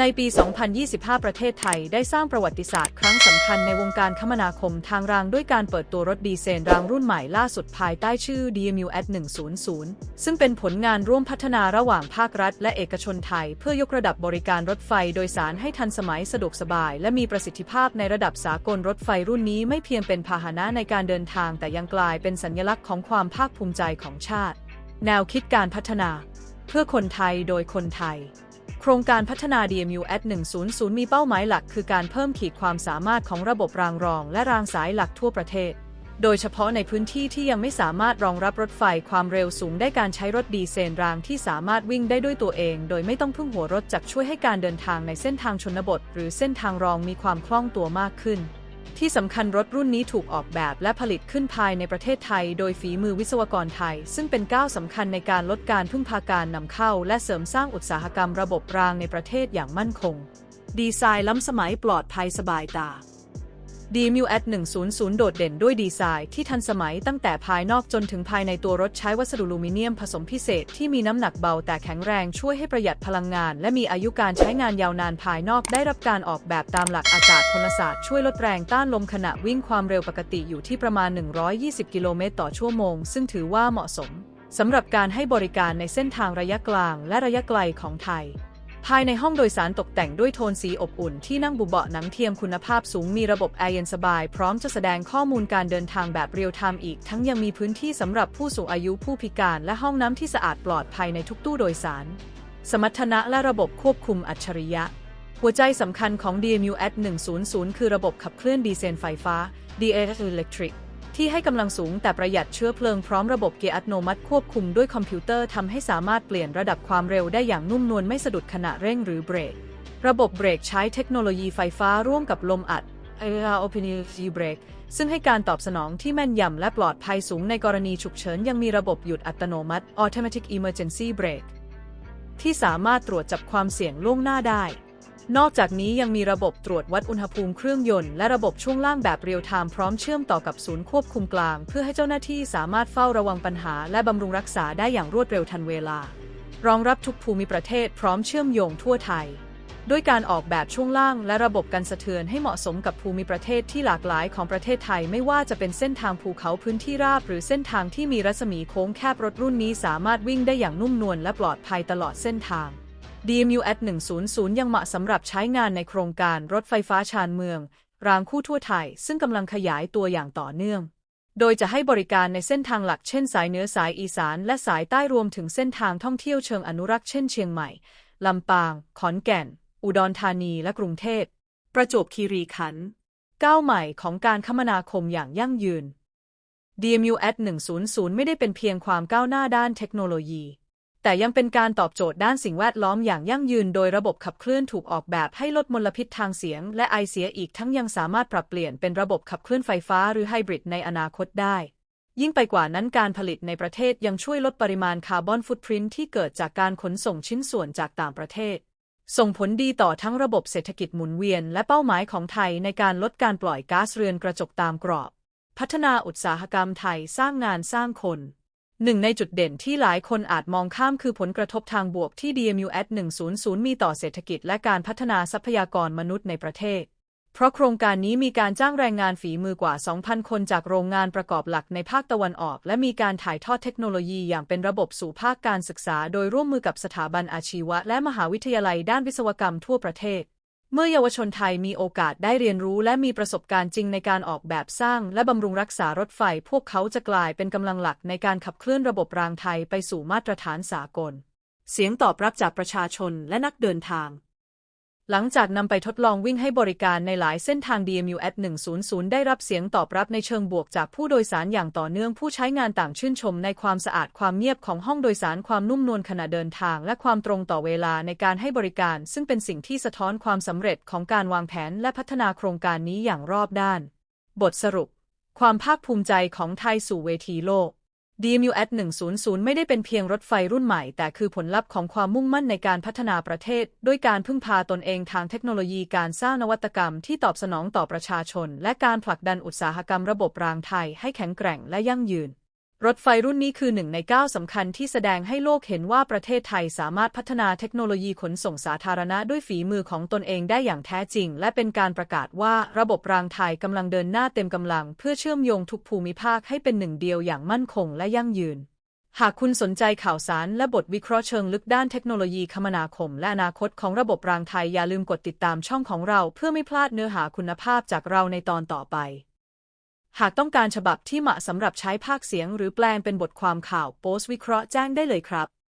ในปี 2025 ประเทศไทยได้สร้างประวัติศาสตร์ครั้งสำคัญในวงการคมนาคมทางรางด้วยการเปิดตัวรถดีเซลรางรุ่นใหม่ล่าสุดภายใต้ชื่อ DMU at 100 ซึ่งเป็นผลงานร่วมพัฒนาระหว่างภาครัฐและเอกชนไทย เพื่อยกระดับบริการรถไฟโดยสารให้ทันสมัยสะดวกสบาย และมีประสิทธิภาพในระดับสากลรถไฟรุ่นนี้ไม่เพียงเป็นพาหนะในการเดินทาง แต่ยังกลายเป็นสัญลักษณ์ของความภาคภูมิใจของชาติ แนวคิดการพัฒนา เพื่อคนไทยโดยคนไทย โครงการพัฒนา DMU at 100 มีเป้าหมายหลักคือการเพิ่มขีดความสามารถของระบบรางรอง และรางสายหลักทั่วประเทศ โดยเฉพาะในพื้นที่ที่ยังไม่สามารถรองรับรถไฟความเร็วสูงได้การใช้รถดีเซลรางที่สามารถวิ่งได้ด้วยตัวเอง โดยไม่ต้องพึ่งหัวรถจักรช่วยให้การเดินทางในเส้นทางชนบท หรือเส้นทางรองมีความคล่องตัวมากขึ้น ที่สำคัญรถรุ่นนี้ถูกออกแบบและผลิตขึ้นภายในประเทศไทย โดยฝีมือวิศวกรไทย ซึ่งเป็นก้าวสำคัญในการลดการพึ่งพาการนำเข้า และเสริมสร้างอุตสาหกรรมระบบรางในประเทศอย่างมั่นคง ดีไซน์ล้ำสมัยปลอดภัยสบายตา DMU at 100 โดดเด่นด้วยดีไซน์ที่ทันสมัยตั้งแต่ภายนอกจนถึงภายในตัวรถใช้วัสดุอลูมิเนียมผสมพิเศษที่มีน้ำหนักเบาแต่แข็งแรงช่วยให้ประหยัดพลังงาน และมีอายุการใช้งานยาวนานภายนอกได้รับการออกแบบตามหลักอากาศพลศาสตร์ช่วยลดแรงต้านลมขณะวิ่งความเร็วปกติอยู่ที่ประมาณ 120 กิโลเมตรต่อชั่วโมง ซึ่งถือว่าเหมาะสมสำหรับการให้บริการในเส้นทางระยะกลางและระยะไกลของไทย ภายในห้องโดยสารตกแต่งด้วยโทนสีอบอุ่นที่นั่งบุเบาะหนังเทียมคุณภาพสูงมีระบบแอร์เย็นสบาย พร้อมจะแสดงข้อมูลการเดินทางแบบเรียลไทม์อีก ทั้งยังมีพื้นที่สำหรับผู้สูงอายุผู้พิการ และห้องน้ำที่สะอาดปลอดภัยในทุกตู้โดยสาร สมรรถนะและระบบควบคุมอัจฉริยะ หัวใจสำคัญของ DMU at 100 คือระบบขับเคลื่อนดีเซลไฟฟ้า DAS Electric ที่ให้กำลังสูงแต่ประหยัดเชื้อเพลิงพร้อมระบบเกียร์อัตโนมัติควบคุมด้วยคอมพิวเตอร์ทำให้สามารถเปลี่ยนระดับความเร็วได้อย่างนุ่มนวลไม่สะดุดขณะเร่งหรือเบรก ระบบเบรกใช้เทคโนโลยีไฟฟ้าร่วมกับลมอัด Air Opportunity Brake ซึ่งให้การตอบสนองที่แม่นยำและปลอดภัยสูงในกรณีฉุกเฉินยังมีระบบหยุดอัตโนมัติ Automatic Emergency Brake ที่สามารถตรวจจับความเสี่ยงล่วงหน้าได้ นอกจากนี้ยังมีระบบตรวจวัดอุณหภูมิเครื่องยนต์และระบบช่วงล่างแบบเรียลไทม์พร้อมเชื่อมต่อกับศูนย์ควบคุมกลาง เพื่อให้เจ้าหน้าที่สามารถเฝ้าระวังปัญหา และบำรุงรักษาได้อย่างรวดเร็วทันเวลา รองรับทุกภูมิประเทศพร้อมเชื่อมโยงทั่วไทย ด้วยการออกแบบช่วงล่างและระบบกันสะเทือนให้เหมาะสมกับภูมิประเทศที่หลากหลายของประเทศไทย ไม่ว่าจะเป็นเส้นทางภูเขาพื้นที่ราบ หรือเส้นทางที่มีรัศมีโค้งแคบรถรุ่นนี้สามารถวิ่งได้อย่างนุ่มนวลและปลอดภัยตลอดเส้นทาง DMU at 100 ยังเหมาะสำหรับใช้งานในโครงการรถไฟฟ้าชานเมือง รางคู่ทั่วไทย ซึ่งกำลังขยายตัวอย่างต่อเนื่อง โดยจะให้บริการในเส้นทางหลักเช่นสายเหนือสายอีสานและสายใต้รวมถึงเส้นทางท่องเที่ยวเชิงอนุรักษ์เช่นเชียงใหม่ ลำปาง ขอนแก่น อุดรธานีและกรุงเทพ ประจวบคีรีขันธ์ ก้าวใหม่ของการคมนาคมอย่างยั่งยืน DMU at 100 ไม่ได้เป็นเพียงความก้าวหน้าด้านเทคโนโลยี แต่ยังเป็นการตอบโจทย์ด้านสิ่งแวดล้อมอย่างยั่งยืนโดยระบบขับเคลื่อนถูกออกแบบให้ลดมลพิษทางเสียง และไอเสียอีกทั้งยังสามารถปรับเปลี่ยนเป็นระบบขับเคลื่อนไฟฟ้าหรือไฮบริดในอนาคตได้ ยิ่งไปกว่านั้นการผลิตในประเทศยังช่วยลดปริมาณคาร์บอนฟุตพริ้นที่เกิดจากการขนส่งชิ้นส่วนจากต่างประเทศ ส่งผลดีต่อทั้งระบบเศรษฐกิจหมุนเวียน และเป้าหมายของไทยในการลดการปล่อยก๊าซเรือนกระจกตามกรอบ พัฒนาอุตสาหกรรมไทยสร้างงานสร้างคน หนึ่งในจุดเด่นที่หลายคนอาจมองข้ามคือผลกระทบทางบวกที่ DMU at 100 มีต่อเศรษฐกิจและการพัฒนาทรัพยากรมนุษย์ในประเทศ เพราะโครงการนี้มีการจ้างแรงงานฝีมือกว่า 2,000 คนจากโรงงานประกอบหลักในภาคตะวันออก และมีการถ่ายทอดเทคโนโลยีอย่างเป็นระบบสู่ภาคการศึกษา โดยร่วมมือกับสถาบันอาชีวะ และมหาวิทยาลัยด้านวิศวกรรมทั่วประเทศ เมื่อเยาวชนไทยมีโอกาสได้เรียนรู้และมีประสบการณ์จริงในการออกแบบสร้างและบำรุงรักษารถไฟ พวกเขาจะกลายเป็นกำลังหลักในการขับเคลื่อนระบบรางไทยไปสู่มาตรฐานสากล เสียงตอบรับจากประชาชนและนักเดินทาง หลังจากนำไปทดลองวิ่งให้บริการในหลายเส้นทาง DMU at 100 ได้รับเสียงตอบรับในเชิงบวกจากผู้โดยสารอย่างต่อเนื่องผู้ใช้งานต่างชื่นชมในความสะอาดความเงียบของห้องโดยสารความนุ่มนวลขณะเดินทาง และความตรงต่อเวลาในการให้บริการ ซึ่งเป็นสิ่งที่สะท้อนความสำเร็จของการวางแผนและพัฒนาโครงการนี้อย่างรอบด้าน บทสรุป ความภาคภูมิใจของไทยสู่เวทีโลก DMU at 100 ไม่ได้เป็นเพียงรถไฟรุ่นใหม่ แต่คือผลลัพธ์ของความมุ่งมั่นในการพัฒนาประเทศ ด้วยการพึ่งพาตนเองทางเทคโนโลยีการสร้างนวัตกรรมที่ตอบสนองต่อประชาชน และการผลักดันอุตสาหกรรมระบบรางไทยให้แข็งแกร่งและยั่งยืน รถไฟรุ่นนี้คือหนึ่งในก้าวสำคัญที่แสดงให้โลกเห็นว่าประเทศไทยสามารถพัฒนาเทคโนโลยีขนส่งสาธารณะด้วยฝีมือของตนเองได้อย่างแท้จริง และเป็นการประกาศว่าระบบรางไทยกำลังเดินหน้าเต็มกำลัง เพื่อเชื่อมโยงทุกภูมิภาคให้เป็นหนึ่งเดียวอย่างมั่นคงและยั่งยืน หากคุณสนใจข่าวสารและบทวิเคราะห์เชิงลึกด้านเทคโนโลยีคมนาคม และอนาคตของระบบรางไทยอย่าลืมกดติดตามช่องของเรา เพื่อไม่พลาดเนื้อหาคุณภาพจากเราในตอนต่อไป หากต้องการฉบับที่เหมาะสำหรับใช้ภาคเสียงหรือแปลงเป็นบทความข่าวโพสต์วิเคราะห์แจ้งได้เลยครับ